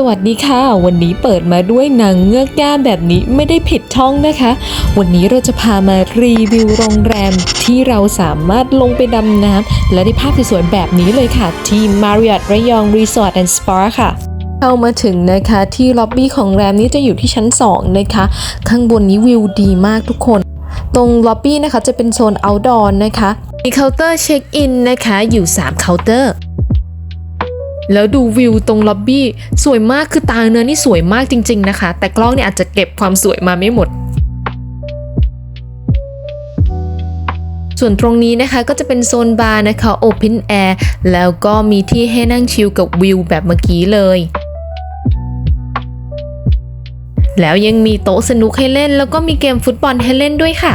สวัสดีค่ะ วันนี้เปิดมาด้วยหนังเงือกย่าแบบนี้ไม่ได้ผิดช่องนะคะ วันนี้เราจะพามารีวิวโรงแรม ที่เราสามารถลงไปดำน้ำและได้ภาพสวยๆแบบนี้เลยค่ะ ที่ Marriott ระยอง Resort and Spa ค่ะเข้ามาถึงนะคะที่ล็อบบี้ของโรงแรมนี้จะอยู่ที่ชั้น 2 นะคะ ข้างบนนี้วิวดีมากทุกคน ตรงล็อบบี้นะคะจะเป็นโซน outdoor นะคะมีเคาน์เตอร์เช็คอินนะคะอยู่ 3 เคาน์เตอร์ แล้วดูวิวตรงล็อบบี้สวยมากคือตาเนื้อนี่สวยมากจริง ๆนะคะ แต่กล้องเนี่ยอาจจะเก็บความสวยมาไม่หมดส่วนตรงนี้นะคะก็จะเป็นโซนบาร์นะคะ Open Air แล้วก็มีที่ให้นั่งชิลกับวิวแบบเมื่อกี้เลย แล้วยังมีโต๊ะสนุกให้เล่น แล้วก็มีเกมฟุตบอลให้เล่นด้วยค่ะ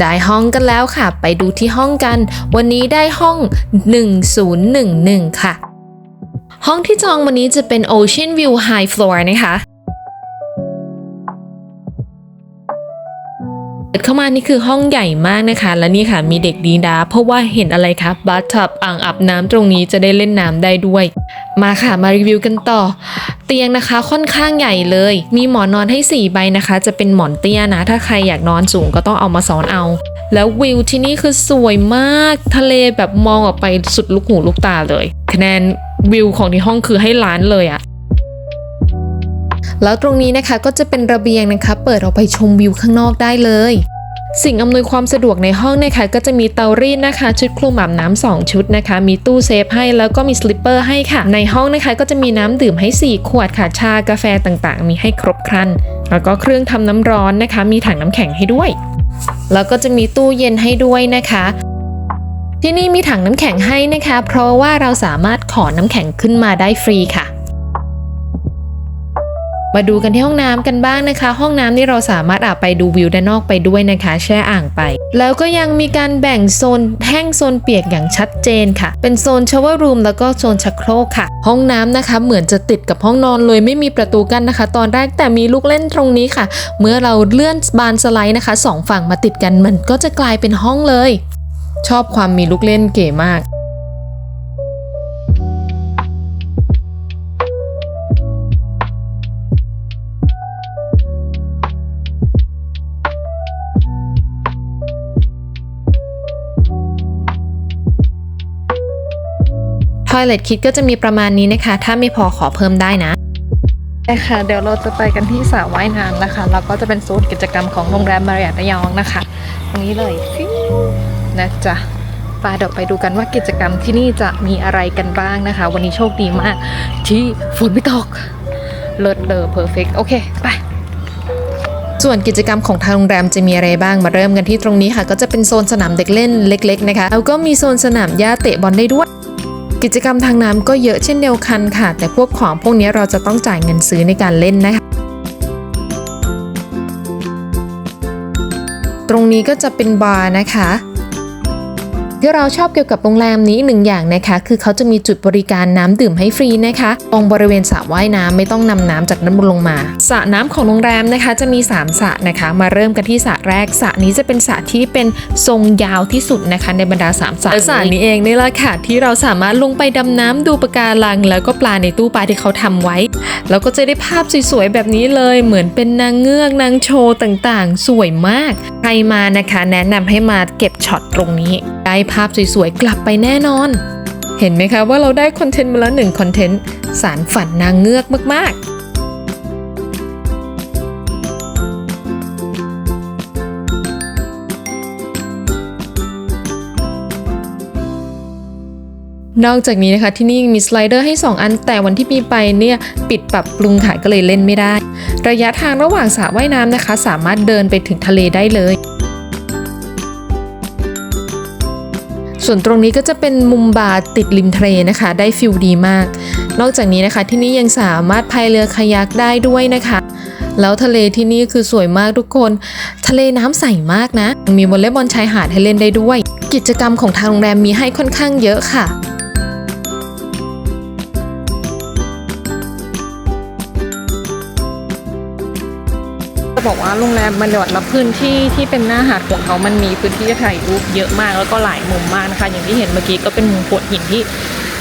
ได้ห้องกันแล้วค่ะ ไปดูที่ห้องกัน วันนี้ได้ห้อง 1011 ค่ะ ห้องที่จองวันนี้จะเป็น Ocean View High Floor นะคะ เปิดเข้ามานี่คือห้องใหญ่มากนะคะ และนี่ค่ะมีเด็กดีดาเพราะว่าเห็นอะไรคะบัตทับอ่างอาบน้ำตรงนี้จะได้เล่นน้ำได้ด้วย มาค่ะมารีวิวกันต่อ เตียงนะคะค่อนข้างใหญ่เลย มีหมอนนอนให้ 4 ใบนะคะ จะเป็นหมอนเตี้ยนะ ถ้าใครอยากนอนสูงก็ต้องเอามาซ้อนเอา แล้ววิวที่นี่คือสวยมากทะเลแบบมองออกไปสุดลูกหูลูกตาเลย คะแนนวิวของที่ห้องคือให้ล้านเลยอะ แล้วตรงนี้นะคะก็จะเป็นระเบียงนะคะ เปิดออกไปชมวิวข้างนอกได้เลย สิ่งอำนวยความสะดวกในห้องนะคะ ก็จะมีเตารีดนะคะ ชุดคลุมอาบน้ำ2ชุดนะคะ มีตู้เซฟให้แล้วก็มีสลิปเปอร์ให้ค่ะ ในห้องนะคะก็จะมีน้ำดื่มให้ 4 ขวดค่ะชากาแฟต่างๆ มีให้ครบครัน แล้วก็เครื่องทำน้ำร้อนนะคะ มีถังน้ำแข็งให้ด้วย แล้วก็จะมีตู้เย็นให้ด้วยนะคะที่นี่มีถังน้ำแข็งให้นะคะ เพราะว่าเราสามารถขอน้ำแข็งขึ้นมาได้ฟรีค่ะ มาดูกันที่ห้องน้ำกันบ้างนะคะ ห้องน้ำนี่เราสามารถอาบไปดูวิวด้านนอกไปด้วยนะคะ แช่อ่างไป แล้วก็ยังมีการแบ่งโซนแห้งโซนเปียกอย่างชัดเจนค่ะ เป็นโซนชาวรูมแล้วก็โซนชักโครกค่ะ ห้องน้ำนะคะ เหมือนจะติดกับห้องนอนเลยไม่มีประตูกั้นนะคะ ตอนแรกแต่มีลูกเล่นตรงนี้ค่ะ เมื่อเราเลื่อนบานสไลด์นะคะสองฝั่งมาติดกันมันก็จะกลายเป็นห้องเลย ชอบความมีลูกเล่นเก๋มาก ทอยเล t คิดก็จะมีประมาณนี้นะคะ ถ้าไม่พอขอเพิ่มได้นะค่ะเดี๋ยวเราจะไปกันที่สระว่ายน้ำนะคะแล้วก็จะเป็นโซนกิจกรรมของโรงแรมมาริอตระยองนะคะ ตรงนี้เลยฟิวนะจ๊ะปาเดี๋ยวไปดูกันว่ากิจกรรมที่นี่จะมีอะไรกันบ้างนะคะ วันนี้โชคดีมากที่ฝนไม่ตก เลิศเลอเพอร์เฟกโอเคไปส่วนกิจกรรมของทางโรงแรมจะมีอะไรบ้างมาเริ่มกันที่ตรงนี้ค่ะ ก็จะเป็นโซนสนามเด็กเล่นเล็ก ๆ นะคะแล้วก็มีโซนสนามหญ้าเตะบอลได้ด้วย กิจกรรมทางน้ำก็เยอะเช่นเดียวกันค่ะ แต่พวกของพวกนี้เราจะต้องจ่ายเงินซื้อในการเล่นนะคะ ตรงนี้ก็จะเป็นบาร์นะคะ ที่เราชอบเกี่ยวกับโรงแรมนี้หนึ่งอย่างนะคะคือเขาจะมีจุดบริการน้ำดื่มให้ฟรีนะคะตรงบริเวณสระว่ายน้ำไม่ต้องนำน้ำจากด้านบนลงมาสระน้ำของโรงแรมนะคะจะมี 3สระนะคะมาเริ่มกันที่สระแรกสระนี้จะเป็นสระที่เป็นทรงยาวที่สุดนะคะในบรรดา3สระและสระนี้เองนี่แหละค่ะที่เราสามารถลงไปดำน้ำดูปะการัง แล้วก็ปลาในตู้ปลาที่เขาทำไว้ แล้วก็จะได้ภาพสวยๆแบบนี้เลย เหมือนเป็นนางเงือกนางโชว์ต่างๆ สวยมาก ใครมานะคะ แนะนำให้มาเก็บช็อตตรงนี้ได้ภาพสวยๆ กลับไปแน่นอน เห็นไหมคะว่าเราได้คอนเทนต์มาแล้วหนึ่งคอนเทนต์ สารฝันนางเงือกมากๆนอกจากนี้นะคะที่นี่ยังมีสไลเดอร์ให้ 2 อันแต่วันที่มีไปเนี่ยปิดปรับปรุงค่ะก็เลยเล่นไม่ได้ ระยะทางระหว่างสระว่ายน้ำนะคะ สามารถเดินไปถึงทะเลได้เลย ส่วนตรงนี้ก็จะเป็นมุมบาร์ติดริมทะเลนะคะ ได้ฟิลดีมาก นอกจากนี้นะคะ ที่นี่ยังสามารถพายเรือคายักได้ด้วยนะคะ แล้วทะเลที่นี่คือสวยมากทุกคน ทะเลน้ำใสมากนะ มีวอลเลย์บอลชายหาดให้เล่นได้ด้วย กิจกรรมของทางโรงแรมมีให้ค่อนข้างเยอะค่ะ บอกว่าโรงแรมมาริอตแล้วพื้นที่ที่เป็นหน้าหาดของเขามันมีพื้นที่จะถ่ายรูปเยอะมากแล้วก็หลายมุมมากนะคะ อย่างที่เห็นเมื่อกี้ก็เป็นมุมโขดหินที่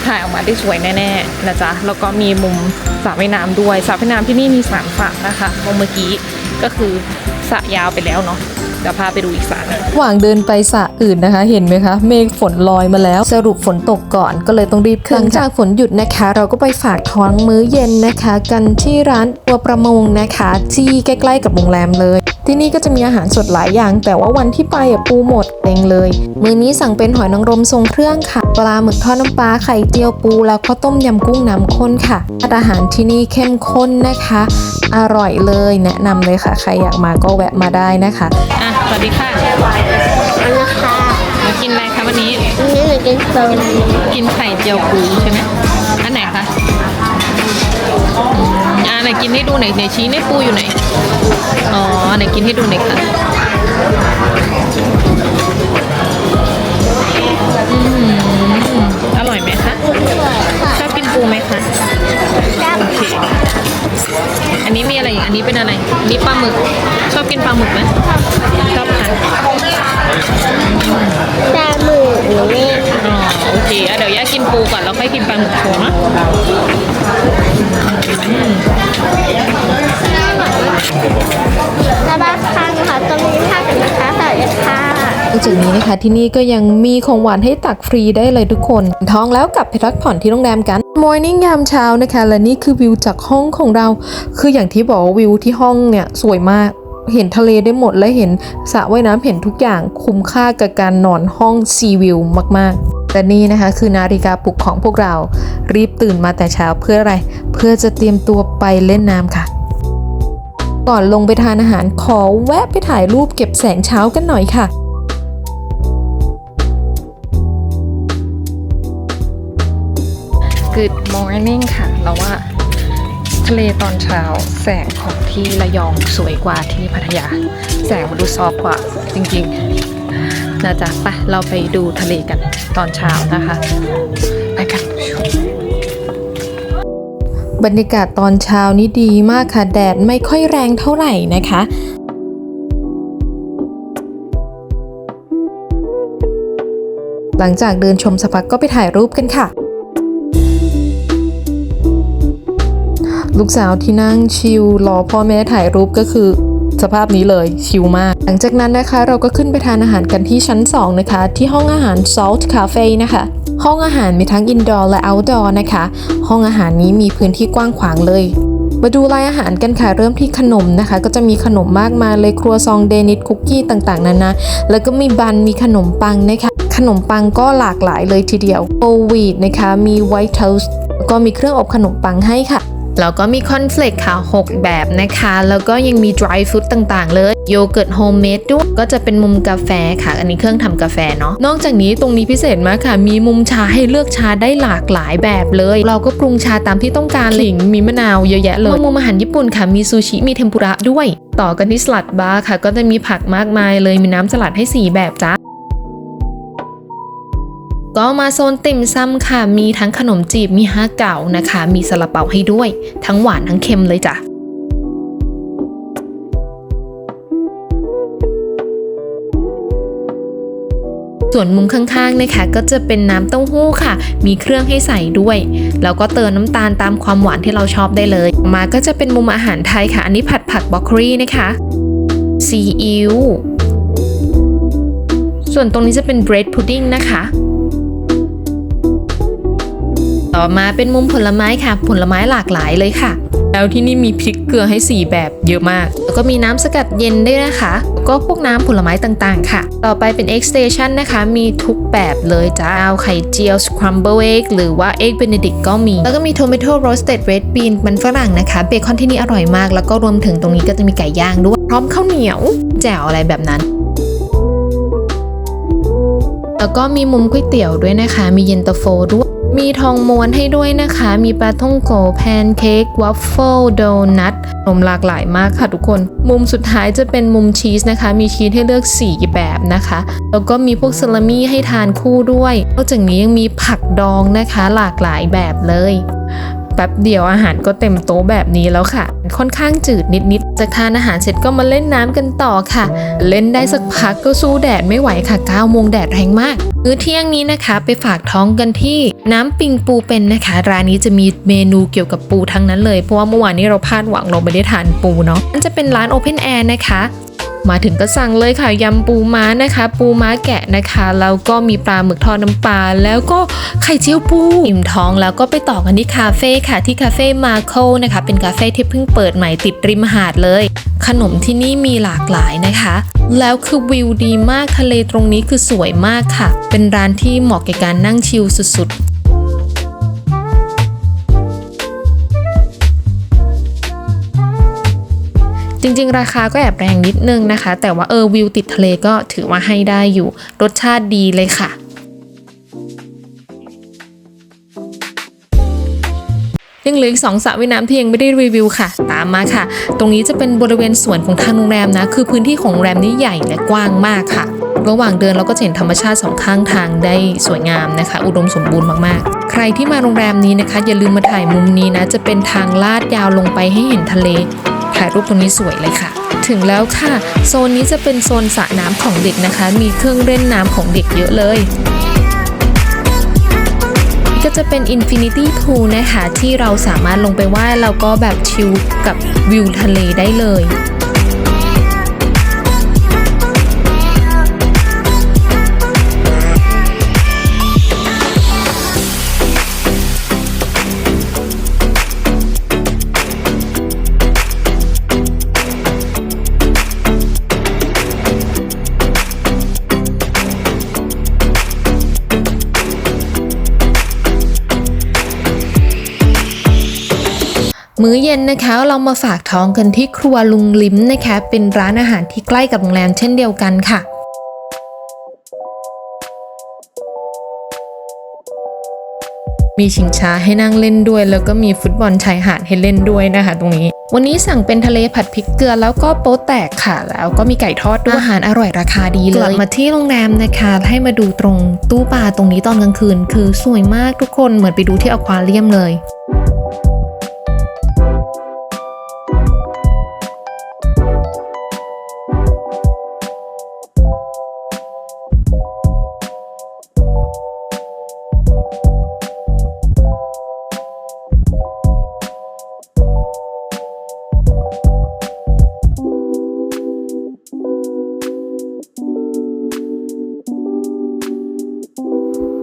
ถ่ายออกมาได้สวยแน่ๆนะจ๊ะแล้วก็มีมุมสระว่ายน้ำด้วยสระว่ายน้ำที่นี่มีสามสระนะคะเมื่อกี้ก็คือสระยาวไปแล้วเนาะ เดี๋ยวพาไปดูอีกสระหนึงระหว่างเดินไปสระอื่นนะคะ เห็นไหมคะ เมฆฝนลอยมาแล้ว สรุปฝนตกก่อนก็เลยต้องรีบขึ้นหลังจากฝนหยุดนะคะ เราก็ไปฝากท้องมื้อเย็นนะคะ กันที่ร้านตัวประมงนะคะ ที่ใกล้ ๆ กับโรงแรมเลย ที่นี่ก็จะมีอาหารสดหลายอย่าง แต่ว่าวันที่ไปอะปูหมดเองเลย มื้อนี้สั่งเป็นหอยนางรมทรงเครื่องค่ะปลาหมึกทอดน้ำปลาไข่เจียวปูแล้วก็ต้มยำกุ้งน้ำข้นค่ะอาหารที่นี่เข้มข้นนะคะ อร่อยเลยแนะนำเลยค่ะ ใครอยากมาก็แวะมาได้นะคะอะสวัสดีค่ะอันนะคะมากินอะไรคะวันนี้อันนี้หนูกินโซนกินไข่เจียวปูใช่ไหม ไหนกินให้ดูหนไหนชี้นี่ปูอยู่ไหน อ๋อไหนกินให้ดูหน่อยค่ะอร่อยไหมคะชอบกินปูไหมคะจับโอเคอันนี้มีอะไรอีกอันนี้เป็นอะไรอันนี้ปลาหมึก ชอบกินปลาหมึกไหมชอบค่ะ จามือหนูนี่ อ๋อ โอเคอะเดี๋ยวย่ากินปูก่อนแล้วค่อยกินปลาหมึกโชว์เนอะแล้วบ้านข้างค่ะตรงนี้ค่ะเป็นนะคะสวัสดีค่ะนอกจากนี้นะคะที่นี่ก็ยังมีของหวานให้ตักฟรีได้เลยทุกคน ท้องแล้วกลับไปพักผ่อนที่โรงแรมกัน Morning ยามเช้านะคะ และนี่คือวิวจากห้องของเรา คืออย่างที่บอกว่าวิวที่ห้องเนี่ยสวยมากเห็นทะเลได้หมดและเห็นสระว่ายน้ำเห็นทุกอย่างคุ้มค่ากับการนอนห้องซีวิวมาก ๆ แต่นี่นะคะคือนาฬิกาปลุกของพวกเรา รีบตื่นมาแต่เช้าเพื่ออะไร เพื่อจะเตรียมตัวไปเล่นน้ำค่ะ ก่อนลงไปทานอาหารขอแวะไปถ่ายรูปเก็บแสงเช้ากันหน่อยค่ะ Good morning ค่ะ เราว่าทะเลตอนเช้าแสงของที่ระยองสวยกว่าที่พัทยา แสงมันดูซอฟกว่าจริงๆ นะจ๊ะไปเราไปดูทะเลกันตอนเช้านะคะ ไปกันบรรยากาศตอนเช้านี้ดีมากค่ะ แดดไม่ค่อยแรงเท่าไหร่นะคะหลังจากเดินชมสักพักก็ไปถ่ายรูปกันค่ะ ลูกสาวที่นั่งชิลรอพ่อแม่ถ่ายรูปก็คือ สภาพนี้เลยชิลมาก หลังจากนั้นนะคะเราก็ขึ้นไปทานอาหารกันที่ชั้น 2 นะคะ ที่ห้องอาหาร Salt Cafe นะคะห้องอาหารมีทั้ง indoor และ outdoor นะคะ ห้องอาหารนี้มีพื้นที่กว้างขวางเลย มาดูรายอาหารกันค่ะ เริ่มที่ขนมนะคะ ก็จะมีขนมมากมายเลยครัวซองเดนิทคุกกี้ต่างๆนานาแล้วก็มีบันมีขนมปังนะคะ ขนมปังก็หลากหลายเลยทีเดียวโอวีดนะคะ มีไวท์ o a s t ก็มีเครื่องอบขนมปังให้ค่ะ แล้วก็มีคอนเฟลกค่ะ 6 แบบนะคะ แล้วก็ยังมี dry food ต่างๆ เลย โยเกิร์ตโฮมเมดด้วย ก็จะเป็นมุมกาแฟค่ะ อันนี้เครื่องทำกาแฟเนาะ นอกจากนี้ตรงนี้พิเศษมากค่ะ มีมุมชาให้เลือกชาได้หลากหลายแบบเลย เราก็ปรุงชาตามที่ต้องการหลิง มีมะนาวเยอะแยะเลยมุมอาหารญี่ปุ่นค่ะ มีซูชิ มีเทมปุระด้วย ต่อกันที่สลัดบาร์ค่ะ ก็จะมีผักมากมายเลย มีน้ำสลัดให้ 4 แบบจ้า ก็มาโซนติ่มซำค่ะ มีทั้งขนมจีบ มีฮาเก๋านะคะ มีซาลาเปาให้ด้วย ทั้งหวานทั้งเค็มเลยจ้ะส่วนมุมข้างๆนะคะก็จะเป็นน้ำเต้าหู้ค่ะ มีเครื่องให้ใส่ด้วย แล้วก็เติมน้ำตาลตามความหวานที่เราชอบได้เลย มาก็จะเป็นมุมอาหารไทยค่ะ อันนี้ผัดผักบรอกโคลีนะคะซีอิ๊วส่วนตรงนี้จะเป็นเบรดพุดดิ้งนะคะ ต่อมาเป็นมุมผลไม้ค่ะ ผลไม้หลากหลายเลยค่ะ แล้วที่นี่มีพริกเกลือให้ 4 แบบเยอะมาก แล้วก็มีน้ำสกัดเย็นด้วยนะคะแล้วก็พวกน้ำผลไม้ต่างๆ ค่ะ ต่อไปเป็น egg station นะคะ มีทุกแบบเลยจ้าเอาไข่เจียว scramble egg หรือว่า egg benedict ก็มี แล้วก็มี tomato roasted red bean มันฝรั่งนะคะ เบคอนที่นี่อร่อยมาก แล้วก็รวมถึงตรงนี้ก็จะมีไก่ย่างด้วย พร้อมข้าวเหนียว แจ่วอะไรแบบนั้นแล้วก็มีมุมก๋วยเตี๋ยวด้วยนะคะ มีเย็นตาโฟด้วย มีทองม้วนให้ด้วยนะคะ มีปลาท่องโกแพนเค้กวัฟเฟิลโดนัทนมหลากหลายมากค่ะทุกคน มุมสุดท้ายจะเป็นมุมชีสนะคะ มีชีสให้เลือก 4 แบบนะคะ แล้วก็มีพวกซาลามี่ให้ทานคู่ด้วย นอกจากนี้ยังมีผักดองนะคะหลากหลายแบบเลย ปป๊บเดียวอาหารก็เต็มโต๊ะแบบนี้แล้วค่ะ ค่อนข้างจืดนิดๆจากทานอาหารเสร็จก็มาเล่นน้ำกันต่อค่ะ เล่นได้สักพักก็สู้แดดไม่ไหวค่ะ9โมงแดดแรงมากมื้อเที่ยงนี้นะคะ ไปฝากท้องกันที่น้ำปิงปูเป็นนะคะ ร้านนี้จะมีเมนูเกี่ยวกับปูทั้งนั้นเลยเพราะว่าเมื่อวานนี้เราพลาดหวังเราไม่ได้ทานปูเนาะมันจะเป็นร้าน Open Air นะคะ มาถึงก็สั่งเลยค่ะยำปูม้านะคะ ปูม้าแกะนะคะแล้วก็มีปลาหมึกทอดน้ำปลาแล้วก็ไข่เจียวปูอิ่มท้องแล้วก็ไปต่อกันที่คาเฟ่ค่ะที่คาเฟ่มาโคนะคะ เป็นคาเฟ่ที่เพิ่งเปิดใหม่ติดริมหาดเลย ขนมที่นี่มีหลากหลายนะคะ แล้วคือวิวดีมากทะเลตรงนี้คือสวยมากค่ะ เป็นร้านที่เหมาะแก่การนั่งชิลสุดๆ จริงๆ ราคาก็แอบแรงนิดนึงนะคะ แต่ว่าเออวิวติดทะเลก็ถือว่าให้ได้อยู่ รสชาติดีเลยค่ะยังเหลืออีกสองสระว่ายน้ำที่ยังไม่ได้รีวิวค่ะ ตามมาค่ะ ตรงนี้จะเป็นบริเวณสวนของทางโรงแรมนะ คือพื้นที่ของโรงแรมนี้ใหญ่และกว้างมากค่ะ ระหว่างเดินเราก็จะเห็นธรรมชาติสองข้างทางได้สวยงามนะคะ อุดมสมบูรณ์มากๆ ใครที่มาโรงแรมนี้นะคะ อย่าลืมมาถ่ายมุมนี้นะ จะเป็นทางลาดยาวลงไปให้เห็นทะเล ถ่ายรูปตรงนี้สวยเลยค่ะ ถึงแล้วค่ะ โซนนี้จะเป็นโซนสระน้ำของเด็กนะคะ มีเครื่องเล่นน้ำของเด็กเยอะเลยก็จะเป็น Infinity Pool นะคะ ที่เราสามารถลงไปว่ายแล้วก็แบบชิลกับวิวทะเลได้เลย ย็นนะคะเรามาฝากท้องกันที่ครัวลุงลิ้มนะคะ เป็นร้านอาหารที่ใกล้กับโรงแรมเช่นเดียวกันค่ะมีชิงช้าให้นั่งเล่นด้วย แล้วก็มีฟุตบอลชายหาดให้เล่นด้วยนะคะ ตรงนี้ วันนี้สั่งเป็นทะเลผัดพริกเกลือแล้วก็โป๊ะแตกค่ะ แล้วก็มีไก่ทอดด้วยอาหารอร่อยราคาดีเลยกลับมาที่โรงแรมนะคะ ให้มาดูตรงตู้ปลาตรงนี้ตอนกลางคืน คือสวยมากทุกคนเหมือนไปดูที่อควาเรียมเลย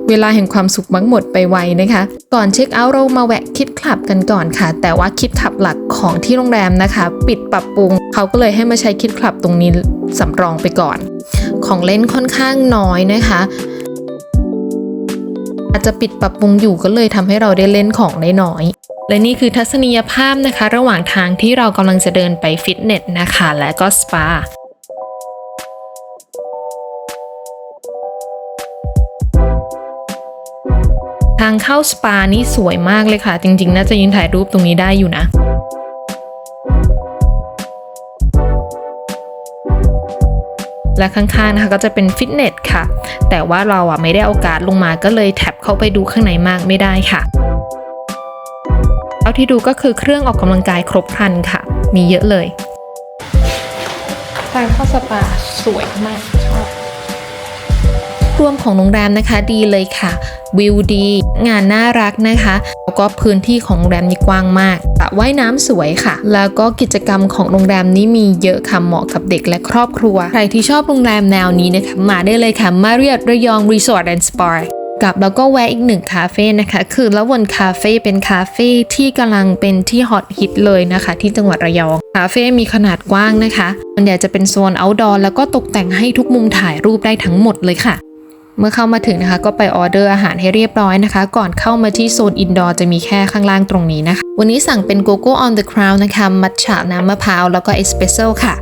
เวลาแห่งความสุขมักหมดไปไวนะคะ ก่อนเช็คเอาท์เรามาแวะคิดคลับกันก่อนค่ะ แต่ว่าคิดคลับหลักของที่โรงแรมนะคะ ปิดปรับปรุง เขาก็เลยให้มาใช้คิดคลับตรงนี้สำรองไปก่อน ของเล่นค่อนข้างน้อยนะคะอาจจะปิดปรับปรุงอยู่ก็เลยทำให้เราได้เล่นของได้น้อย และนี่คือทัศนียภาพนะคะ ระหว่างทางที่เรากำลังจะเดินไปฟิตเนสนะคะ และก็สปา ทางเข้าสปานี่สวยมากเลยค่ะ จริงๆ น่าจะยืนถ่ายรูปตรงนี้ได้อยู่นะและข้างๆนะคะก็จะเป็นฟิตเนสค่ะ แต่ว่าเราอะไม่ได้เอการ์ดลงมาก็เลยแท็บเข้าไปดูข้างในมากไม่ได้ค่ะเอาที่ดูก็คือเครื่องออกกำลังกายครบครันค่ะ มีเยอะเลยทางเข้าสปาสวยมาก รวมของโรงแรมนะคะดีเลยค่ะ วิวดี งานน่ารักนะคะ แล้วก็พื้นที่ของโรงแรมนี่กว้างมากสระว่ายน้ำสวยค่ะ แล้วก็กิจกรรมของโรงแรมนี้มีเยอะค่ะเหมาะกับเด็กและครอบครัว ใครที่ชอบโรงแรมแนวนี้นะคะมาได้เลยค่ะมาเรียดระยองรีสอร์ทแอนด์สปากับแล้วก็แวะอีกหนึ่งคาเฟ่นะคะ คือละวนคาเฟ่เป็นคาเฟ่ที่กำลังเป็นที่ฮอตฮิตเลยนะคะ ที่จังหวัดระยอง คาเฟ่มีขนาดกว้างนะคะมันใหญ่จะเป็นโซน outdoor แล้วก็ตกแต่งให้ทุกมุมถ่ายรูปได้ทั้งหมดเลยค่ะ เมื่อเข้ามาถึงนะคะ ก็ไปออเดอร์อาหารให้เรียบร้อยนะคะ ก่อนเข้ามาที่โซนอินดอร์จะมีแค่ข้างล่างตรงนี้นะคะ วันนี้สั่งเป็นโกโก้ on the crown นะคะ มัทฉะน้ำมะพร้าว แล้วก็เอสเปรสโซ่ค่ะ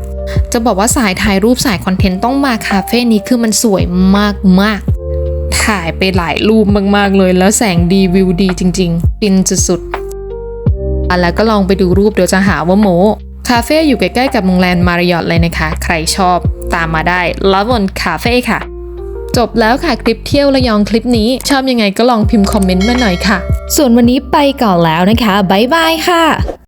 จะบอกว่าสายถ่ายรูปสายคอนเทนต์ต้องมาคาเฟ่นี้คือมันสวยมากมากๆถ่ายไปหลายรูปมากๆเลย แล้วแสงดีวิวดีจริงๆฟินสุดๆอะแล้วก็ลองไปดูรูปเดี๋ยวจะหาว่าโมคาเฟ่อยู่ใกล้ๆกับโรงแรมมาริออทเลยนะคะ ใครชอบตามมาได้ Love on Cafe ค่ะ จบแล้วค่ะคลิปเที่ยวระยองคลิปนี้ ชอบยังไงก็ลองพิมพ์คอมเมนต์มาหน่อยค่ะ ส่วนวันนี้ไปก่อนแล้วนะคะบ๊ายบายค่ะ